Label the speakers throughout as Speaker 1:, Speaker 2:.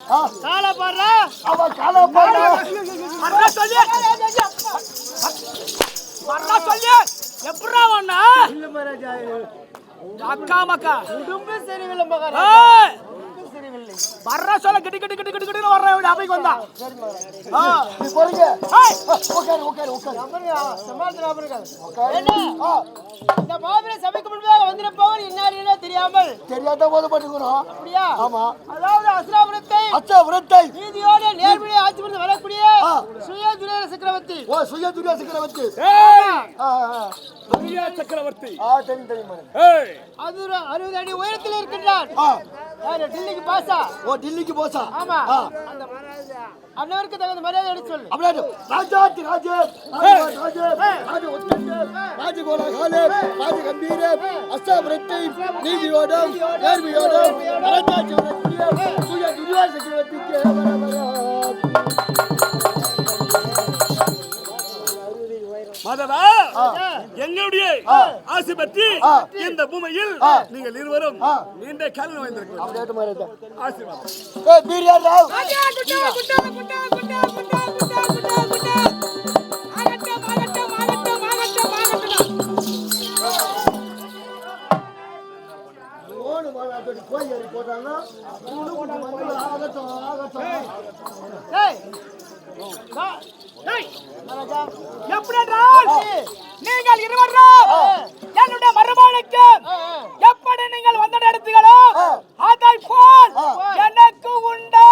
Speaker 1: ஆ,
Speaker 2: கால பாடுறா?
Speaker 1: அவன் காலை
Speaker 2: சொல்லி சொல்லி எப்படா வந்தா
Speaker 1: இல்ல மகாராஜா
Speaker 2: அக்கா மக்கா.
Speaker 1: மகாராஜா.
Speaker 2: ஏய்,
Speaker 1: உடம்பு சரியில்லை
Speaker 2: வர்றா சொல்ல கிட்டு கிட்டு கிட்டு கிட்டு கிட்டு வர்ற அவைக்கு வந்தா.
Speaker 1: ஆ, நீ போறீங்க. உட்காரு உட்காரு உட்காரு உட்காரு
Speaker 3: இந்த மாபெர சபைக்கு முன்பாக வந்திருப்பவர் இன்னார் என்ன தெரியாமல்.
Speaker 1: தெரியாத போது
Speaker 3: அப்படியா?
Speaker 1: ஆமா.
Speaker 3: அதாவது அசுராபுரத்தை
Speaker 1: அச்சா விரத்தை.
Speaker 3: நீதியோடு நேர்மையை ஆட்சி புரிந்து வரக்கூடிய. சுய துரேர சக்கரவர்த்தி.
Speaker 1: ஓ சுய துரியா சக்கரவர்த்தி
Speaker 2: பெரிய சக்கரவர்த்தி.
Speaker 3: அது அறுபது அடி உயரத்தில் இருக்கின்றார். டில்லிக்கு பாசா?
Speaker 1: ஓ டில்லிக்கு போசா?
Speaker 3: ஆமா. அன்னவருக்கு தகுந்த மரியாதை எடுத்து சொல்லு.
Speaker 1: அப்படியே ராஜாதி ராஜே. ராஜா ராஜே. உத்தரே ராஜ கோலா காலே ராஜ கம்பீரே. நீதியோடம் நேர்மையோடம் சுய துரியா சக்கரவர்த்திக்கு
Speaker 2: மதரா எங்களுடைய ஆசை பற்றி இந்த பூமியில் நீங்கள் இருவரும் நீண்ட காலம்
Speaker 1: மகாராஜா
Speaker 2: ஆசீர்வாதம்
Speaker 1: போட்டாங்க. ஆகட்டும்
Speaker 2: நீங்கள் இருவரும் என்னுடைய மருமகனுக்கு எப்படி நீங்கள் வந்து நடத்துகளோ அதை போல் எனக்கு உண்டா?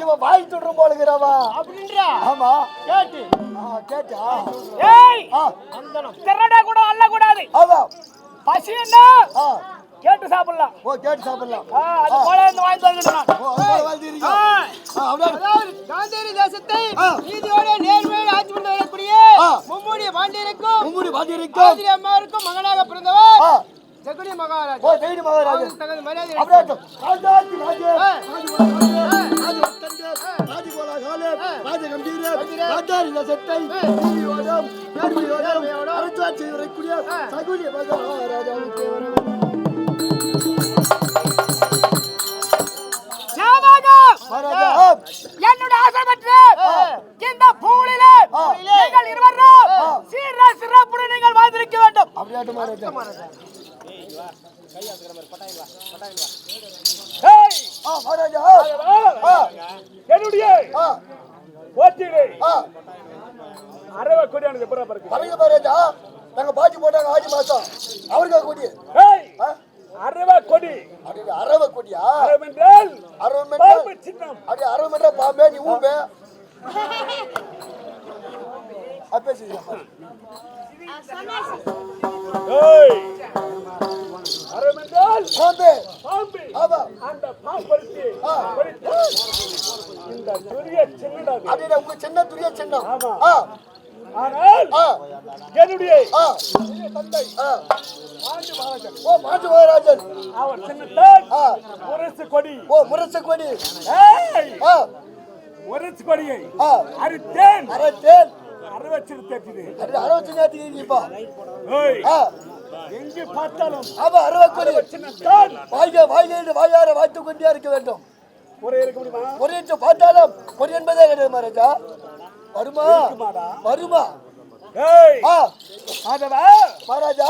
Speaker 1: இவன் வாய் தொடரும் போலுகிறவா
Speaker 3: அப்படின்றா?
Speaker 1: ஆமா.
Speaker 3: கேட்டு.
Speaker 1: ஆ, கேட்டா?
Speaker 2: ஏய். திரட கூட அல்ல கூடாது பசி என்ன? கேட்டு சாப்பிடலாம்
Speaker 1: ஓ கேட்டு சாப்பிடலாம்
Speaker 2: அது போல இருந்து வாங்கி
Speaker 1: போல
Speaker 3: அதாவது காந்தேரி தேசத்தை. நீதியோடு நேர்மையோடு ஆட்சி புரிந்து வரக்கூடிய. மும்முடி பாண்டியருக்கும்
Speaker 1: மும்முடி பாதி இருக்கும்
Speaker 3: ஆதிரி அம்மாவுக்கும் மகனாக பிறந்தவர் ஜெகுடி மகாராஜ்
Speaker 1: ஓ செய்தி மகாராஜா
Speaker 3: தகுந்த மரியாதை.
Speaker 1: ராஜாதி ராஜே. ராஜ ராஜே, ராஜ உத்தண்டே, ராஜ கோலா காலே, ராஜ கம்பீரே, ராஜாதி ரசத்தை, நீதியோடும், நேர்மையோடும், அரசாட்சி வரக்கூடிய சகுனி மகாராஜாவுக்கு இருக்கும் மகாராஜா மகாராஜா ஆ, ஆ,
Speaker 2: என்னுடைய
Speaker 1: ஆ,
Speaker 2: போட்டியிலே
Speaker 1: ஆ.
Speaker 2: அரவ கொடியானது எப்படா பாருங்க
Speaker 1: பரங்க மகாராஜா நாங்க பாட்டி போட்டாங்க ஆடி மாசம். அவருக்கு கொடி?
Speaker 2: அரவ கொடி.
Speaker 1: அப்படியே அரவ கொடியா?
Speaker 2: அரவம் என்றால் பாம்பு
Speaker 1: மெட்ரல்
Speaker 2: சின்னம்.
Speaker 1: அரவ மெட்ரல் பாம்பே நீ ஊம்பே? அப்பே செய்ய
Speaker 2: ஏய், அரவம் என்றால்
Speaker 1: பாம்பே.
Speaker 2: பாம்பு அந்த பாம்பருத்தி
Speaker 1: ஆ.
Speaker 2: இந்த பெரிய சின்னடாது
Speaker 1: அப்படியே உங்க சின்ன துரிய சின்னம்?
Speaker 2: ஆமா. ஆனால் என்னுடைய தந்தை மகாராஜன்
Speaker 1: ஓ மகாராஜன்
Speaker 2: அவர் சின்னத்தான் முரசு கொடி.
Speaker 1: ஓ முரச கொடி.
Speaker 2: முரசு கொடியை அறுத்தேன். அறுவச்சிரு தேற்றிது
Speaker 1: அப்படியே அறுபத்தி நேரத்துக்கு இப்போ
Speaker 2: எங்கு பார்த்தாலும்
Speaker 1: ஆமா அறுப கொடி
Speaker 2: சின்னத்தான்
Speaker 1: வாய்க வாய்க வாயார வாய்த்து கொண்டே இருக்க வேண்டும்.
Speaker 2: ஒரே
Speaker 1: கொரியன் பார்த்தாலும் கொரி என்பதே கிடையாது மகாராஜா. வருமா? வருமா? மகாராஜா.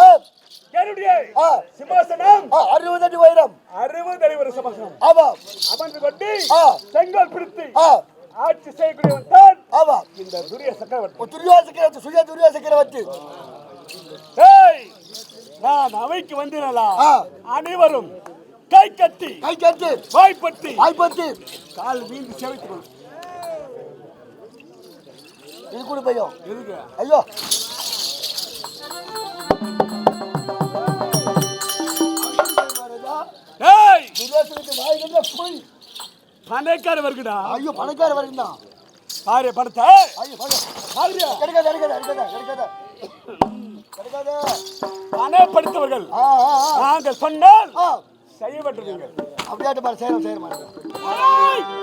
Speaker 2: என்னுடைய சிம்மாசனம்.
Speaker 1: அறுபது அடி உயரம்.
Speaker 2: அறுபது அடிவர சிம்மாசனம்.
Speaker 1: ஆமா.
Speaker 2: அமர்ந்து கொண்டு. செங்கல் பிடித்து ஆட்சி செய்யக்கூடியவன் தான்
Speaker 1: ஆமா.
Speaker 2: இந்த துரிய சக்கரவர்த்தி
Speaker 1: ஒரு துரியா சக்கரவர்த்தி சுய துரியா சக்கரவர்த்தி
Speaker 2: நான் அவைக்கு வந்திரலா. அனைவரும் கை கட்டி
Speaker 1: கை கட்டு
Speaker 2: வாய்ப்பட்டி
Speaker 1: வாய்ப்பட்டு.
Speaker 2: கால் வீந்து செவித்துக் கொள்.
Speaker 1: இது கூட பையன்
Speaker 2: எதுக்கு?
Speaker 1: ஐயோ. போய்
Speaker 2: பணக்கார வருகுடா.
Speaker 1: ஐயோ பணக்கார தான்
Speaker 2: பாரு பணத்தை.
Speaker 1: ஐயோ பணம்
Speaker 2: பாருயா
Speaker 1: கிடைக்காத கிடைக்காத கிடைக்காத கிடைக்காத
Speaker 2: பணம் படித்தவர்கள். நாங்கள் சொன்னால்
Speaker 1: ஆ.
Speaker 2: செய்யப்பட்டிருக்கீங்க
Speaker 1: அப்படியாட்டு பாரு செய்யணும் செய்ய மாட்டேன்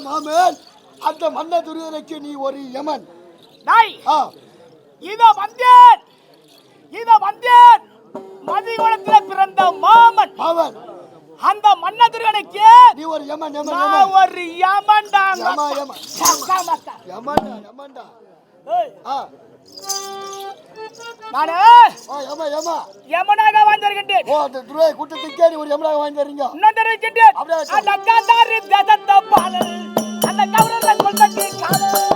Speaker 1: மாமன் அந்த மன்ன துரியனுக்கு நீ ஒரு யமன். ஆ.
Speaker 2: இதோ வந்தேன். இதோ வந்தேன். மதிகுளத்துல பிறந்த மாமன்.
Speaker 1: மாமன்.
Speaker 2: அந்த மன்னதுரனுக்கு
Speaker 1: நீ ஒரு யமன் யமன்
Speaker 2: நான்
Speaker 1: யமன்.
Speaker 2: ஒரு யமன்டாங்க
Speaker 1: யமா யமன் யமன்டா யமன்டா ஆ
Speaker 2: நானு
Speaker 1: யமா யமா
Speaker 2: யமனாக வாழ்ந்திருக்கின்றேன்.
Speaker 1: ஓ அந்த துரை நீ ஒரு யமனாக வாங்கி தர்றீங்க
Speaker 2: இன்னும் தெரிவிக்கின்றேன். அந்த காந்தாரி தேசத்த பாடல் அந்த கௌரவ கொள்கைக்கு காதல்.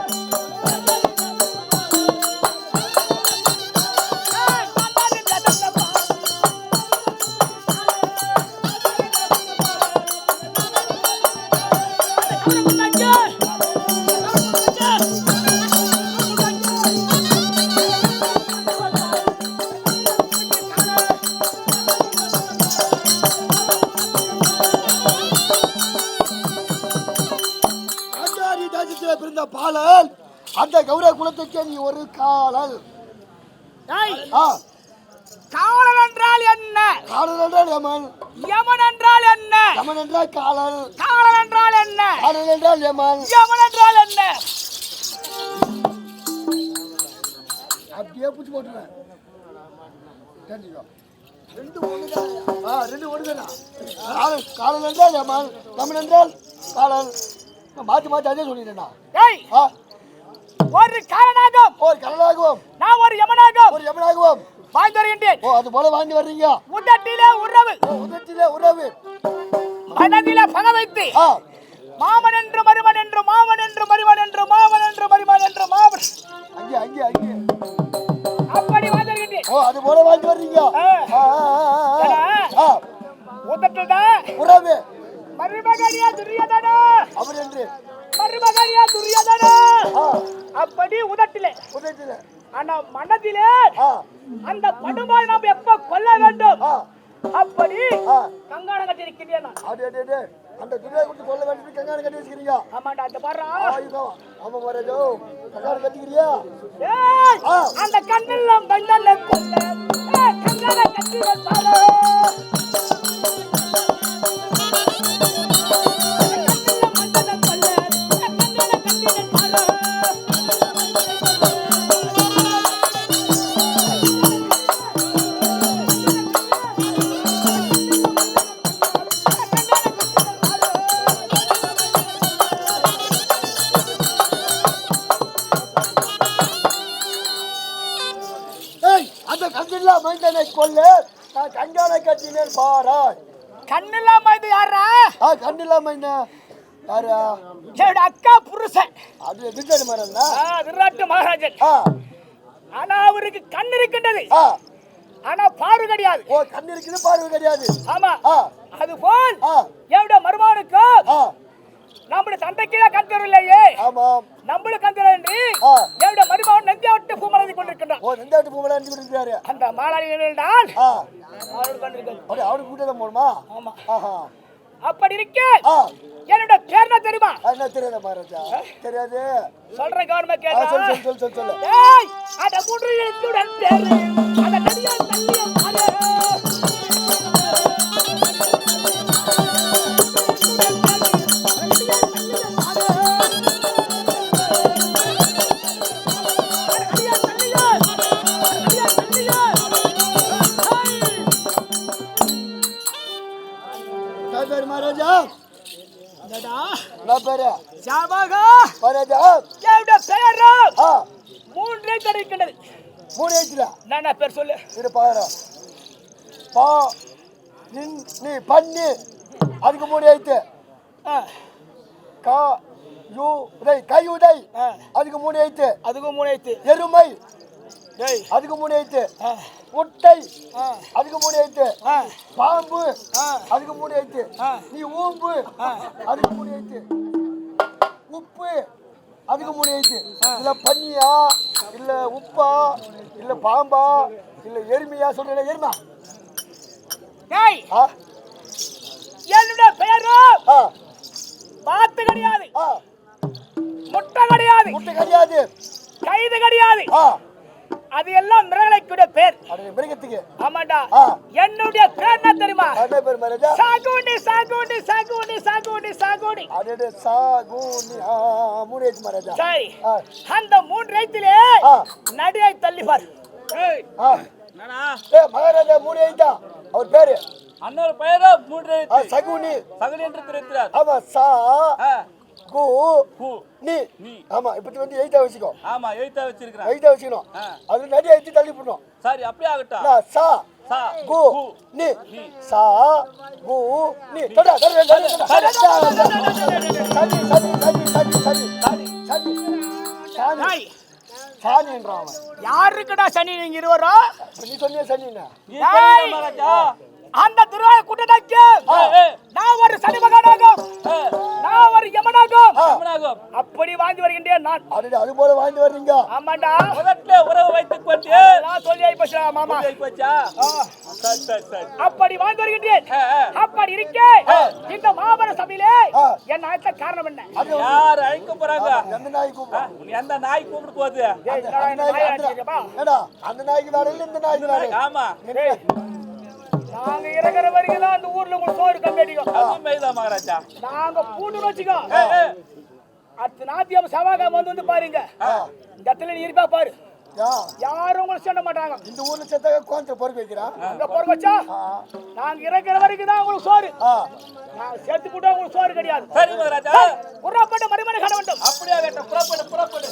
Speaker 1: தேசத்தில் பிறந்த பாலன் அந்த கௌரவ குலத்துக்கே நீ ஒரு காலல்.
Speaker 2: காவலன் என்றால் என்ன?
Speaker 1: காலல் என்றால் யமன்.
Speaker 2: யமன் என்றால் என்ன?
Speaker 1: யமன் என்றால் காலல்.
Speaker 2: காவலன் என்றால் என்ன?
Speaker 1: காலல் என்றால் யமன்.
Speaker 2: யமன் என்றால் என்ன?
Speaker 1: அப்படியே பிடிச்சி போட்டுருவேன். தெரிஞ்சுக்கோ. ரெண்டு ஒன்று ஆ ரெண்டு ஒன்று காலல் காலல் என்றால் யமன் யமன் என்றால் காலல். மாற்றி மாற்றி அதே சொல்லிட்டேனா?
Speaker 2: ஏய்! ஒரு காரணாகும்
Speaker 1: ஒரு கடலாகவும்
Speaker 2: நான் ஒரு யமனாகும்!
Speaker 1: ஒரு யமனாகவும்
Speaker 2: வாழ்ந்து வருகின்றேன்.
Speaker 1: ஓ அது போல வாங்கி வர்றீங்க?
Speaker 2: உதட்டிலே உறவு.
Speaker 1: உதட்டிலே உறவு.
Speaker 2: மனதிலே பக வைத்து. மாமன் என்று மருமன் என்று மாமன் என்று மருமன் என்று மாமன் என்று மருமன் என்று மாமன்.
Speaker 1: அங்கே அங்கே அங்கே.
Speaker 2: அப்படி வருகின்றேன்.
Speaker 1: ஓ அது போல வாங்கி வர்றீங்க?
Speaker 2: ஆ.
Speaker 1: ஆ, ஆ, ஆ, ஆ. ஆ,
Speaker 2: உதட்டில் தான்.
Speaker 1: உறவு.
Speaker 2: மருமகனியா துரியதனா?
Speaker 1: அவர் என்று
Speaker 2: மருமகனியா துரியதனா? அப்படி உதட்டிலே.
Speaker 1: உதட்டிலே.
Speaker 2: ஆனா மனதிலே அந்த படுமாய் நாம் எப்ப கொல்ல வேண்டும்? அப்படி கங்காணம் கட்டி
Speaker 1: அடே அந்த துணியை கொடுத்து சொல்ல வேண்டியது கங்காண கட்டி வச்சுக்கிறீங்க
Speaker 2: ஆமாண்டா அந்த பாரு
Speaker 1: ஆமா மரஜோ கங்காண கட்டிக்கிறியா.
Speaker 2: அந்த கண்ணெல்லாம் பந்தல்ல கொல்ல. ஏய், கங்காண கட்டி வைப்பாரோ
Speaker 1: அந்த கந்தில்லா மைந்தனை கொல்ல நான் கங்காண கட்டினேன் பாராய்.
Speaker 2: கண்ணில்லாம இது யாரா
Speaker 1: ஆ கண்டில்லா மைந்த. யாரா
Speaker 2: என்னோட அக்கா புருஷன்.
Speaker 1: அது மரம்னா
Speaker 2: ஆ, விராட்டு மகாராஜன். ஆனா அவருக்கு கண் இருக்கின்றது. ஆனா பார்வை கிடையாது.
Speaker 1: ஓ கண் இருக்குது பார்வை கிடையாது.
Speaker 2: ஆமா. அது போல் என்னோட மருமானுக்கும்
Speaker 1: ஆ.
Speaker 2: நம்முடைய தந்தைக்கு கண் தரவில்லையே.
Speaker 1: ஆமாம்.
Speaker 2: நம்மளுக்கு கண் தரவின்றி
Speaker 1: ஆ.
Speaker 2: என்னோட மருமகன் நந்தியா விட்டு பூமலதி கொண்டிருக்கின்றான்.
Speaker 1: ஓ நெந்தாட்டு பூமலை அடிச்சு கொடுக்குறாரு
Speaker 2: அந்த மாலாளி என்றால்
Speaker 1: ஆ.
Speaker 2: அவருக்கு கண் இருக்கிறது.
Speaker 1: அப்படியே அவனுக்கு கூட்டம் போகணுமா
Speaker 2: ஆமா.
Speaker 1: ஆஹா.
Speaker 2: அப்படி இருக்க என்னோட பேர் என்ன தெரியுமா?
Speaker 1: என்ன தெரியாத மகாராஜா? தெரியாது.
Speaker 2: சொல்றேன் கவர்மெண்ட் கேட்டா
Speaker 1: சொல்லு சொல்லு சொல்லு சொல்லு.
Speaker 2: அந்த மூன்று எழுத்துடன் பேரு. அந்த நதியா என்னடா?
Speaker 1: என்ன பேரு?
Speaker 2: சாபாகா
Speaker 1: மகாராஜா
Speaker 2: என்னோட பேரு? மூன்றே கிடைக்கின்றது
Speaker 1: மூணு ஏச்சுல
Speaker 2: என்ன பேர் சொல்லு?
Speaker 1: இரு பாரு. பா நின் நீ பண்ணி. அதுக்கு மூணு
Speaker 2: ஆ,
Speaker 1: கா யூ உதை கை உதை. அதுக்கு மூணு
Speaker 2: அதுக்கும் மூணு எழுத்து
Speaker 1: எருமை. அதுக்கு மூணு
Speaker 2: ஆ,
Speaker 1: முட்டை அதுக்கு எழுத்து
Speaker 2: ஆ,
Speaker 1: பாம்பு. அதுக்கு எழுத்து
Speaker 2: ஆ.
Speaker 1: நீ ஊம்பு அதுக்கு மூணு எழுத்து உப்பு. அதுக்கு மூணு எழுத்து இல்ல பன்னியா இல்ல உப்பா இல்ல பாம்பா இல்ல எருமையா சொல்றேன். எருமா?
Speaker 2: டேய்
Speaker 1: ஆ.
Speaker 2: என்னோட பேரு
Speaker 1: ஆ.
Speaker 2: பாத்து கிடையாது. முட்டை கிடையாது.
Speaker 1: முட்டை கிடையாது.
Speaker 2: கைது கிடையாது.
Speaker 1: ஆ.
Speaker 2: மிருகலைக்குடைய பேர்?
Speaker 1: மிருகத்துக்கு
Speaker 2: ஆமாண்டா.
Speaker 1: ஆ.
Speaker 2: என்னுடைய பேர் என்ன தெரியுமா?
Speaker 1: என்ன பேர் மகாராஜா
Speaker 2: சாகுண்டி சாகுண்டி சாகுண்டி சாகுண்டி சாகுண்டி
Speaker 1: அடடே சா கு நி ஆ மூணு எழுத்து மகாராஜா
Speaker 2: சரி. அந்த மூன்று ரைத்திலே. நடிகை தள்ளி பாரு.
Speaker 1: ஆ. ஏ மகாராஜா மூணு எழுத்தா? அவர் பேரு?
Speaker 4: அண்ணோர் பெயரோ
Speaker 1: ஆ சகுனி.
Speaker 4: சகல் என்று திரைத்திறார்
Speaker 1: ஆமா சா. கு.
Speaker 4: பூ
Speaker 1: நீ. ஆமா இப்ப வந்து எழுத்தா வச்சுக்கோ.
Speaker 4: ஆமா எழுத்தா வச்சிருக்கிறேன்.
Speaker 1: எழுத்தா வச்சுக்கணும். அது நிறைய எழுத்து தள்ளி போடணும்.
Speaker 4: சரி அப்படியே ஆகட்டும்.
Speaker 1: நான் சா.
Speaker 4: சா.
Speaker 1: கு.
Speaker 4: கு.
Speaker 1: நீ. சா. கு. நீ. தடா தடா தடா தடா சரி சரி சரி சரி சரி
Speaker 4: சரி
Speaker 1: சரி. சாணி
Speaker 2: டேய்,
Speaker 1: சாணின்றான் அவன்.
Speaker 2: யாருக்குடா சனி நீங்க இருவரும்?
Speaker 1: நீ சொன்னிய
Speaker 4: மகாராஜா.
Speaker 2: அந்த திருவாய கூட்டத்தாக்கு நான் ஒரு சனி மகனாகும்.
Speaker 4: ஏய்,
Speaker 2: நான் ஒரு யமனாகும். அப்படி வாழ்ந்து வருகின்றேன் நான்.
Speaker 1: அது அது போல வாழ்ந்து வர்றீங்க.
Speaker 2: ஆமாண்டா.
Speaker 4: முதல்ல உறவு வைத்துக் கொண்டு.
Speaker 2: நான் சொல்லி மாமா?
Speaker 4: சொல்லி போச்சா? சரி சரி சரி.
Speaker 2: அப்படி வாழ்ந்து வருகின்றேன். அப்படி இருக்கே இந்த மாபெர சபையிலே. என் அழைத்த காரணம் என்ன?
Speaker 1: அது
Speaker 4: யார் அழைக்க போறாங்க?
Speaker 1: எந்த நாய் கூப்பிடா
Speaker 4: எந்த நாய் கூப்பிட்டு போகுது?
Speaker 1: அந்த அந்த- அந்த நாய்க்கு வேற இல்ல இந்த நாய்க்கு வேற.
Speaker 4: ஆமா.
Speaker 2: நாங்க இருக்கிற வரைக்கும் தான் அந்த ஊர்ல உங்களுக்கு சோறு கம்மி அடிக்கும்.
Speaker 4: அதுவும் மெய்தான் மகாராஜா.
Speaker 2: நாங்க பூண்டு வச்சுக்கோ. அடுத்த நாத்தியம் செவ்வாய்க்கிழமை வந்து வந்து பாருங்க. இந்த இடத்துல நீ இருப்பா பாரு. யாரும் உங்களை சொல்ல மாட்டாங்க.
Speaker 1: இந்த ஊர்ல செத்தாக கோயம்புத்தூர் பொறுப்பு வைக்கிறான்
Speaker 2: அங்க போற வச்சா நாங்க இருக்கிற வரைக்கும் தான் உங்களுக்கு சோறு. நாங்க சேர்த்து போட்டா உங்களுக்கு சோறு கிடையாது.
Speaker 4: சரி மகாராஜா.
Speaker 2: உருவாப்பட்ட மறுமணி கட வேண்டும்.
Speaker 4: அப்படியே ஆகட்டும் புறப்படு புறப்படு.